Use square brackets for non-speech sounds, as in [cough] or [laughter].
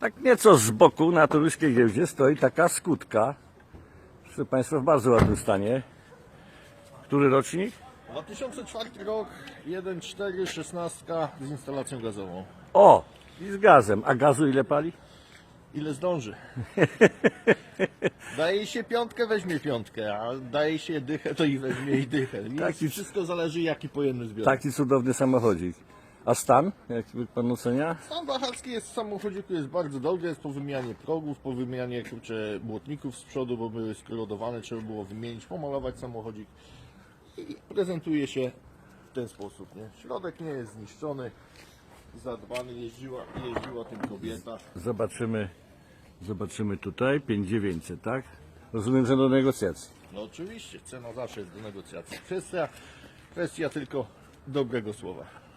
Tak nieco z boku na toruskiej giełdzie stoi taka skutka. Proszę Państwa, w bardzo ładnym stanie. Który rocznik? 2004 rok, 1.4, 16 z instalacją gazową. O! I z gazem. A gazu ile pali? Ile zdąży? [laughs] daje się piątkę, weźmie piątkę, a daje się dychę, to i weźmie i dychę. Więc Taki- Wszystko zależy jaki pojemny zbiornik. Taki cudowny samochodzik. A stan? Jak Pan ocenia? Stan wahacki jest w samochodziku jest bardzo dobry, jest po wymianie progów, po wymianie kurczę, błotników z przodu, bo były skorodowane, trzeba było wymienić, pomalować samochodzik i prezentuje się w ten sposób. Nie? Środek nie jest zniszczony, zadbany, jeździła, jeździła tym kobieta. Zobaczymy. Zobaczymy tutaj. 5900, tak? Rozumiem, że do negocjacji. No oczywiście, cena zawsze jest do negocjacji. Kwestia, kwestia tylko dobrego słowa.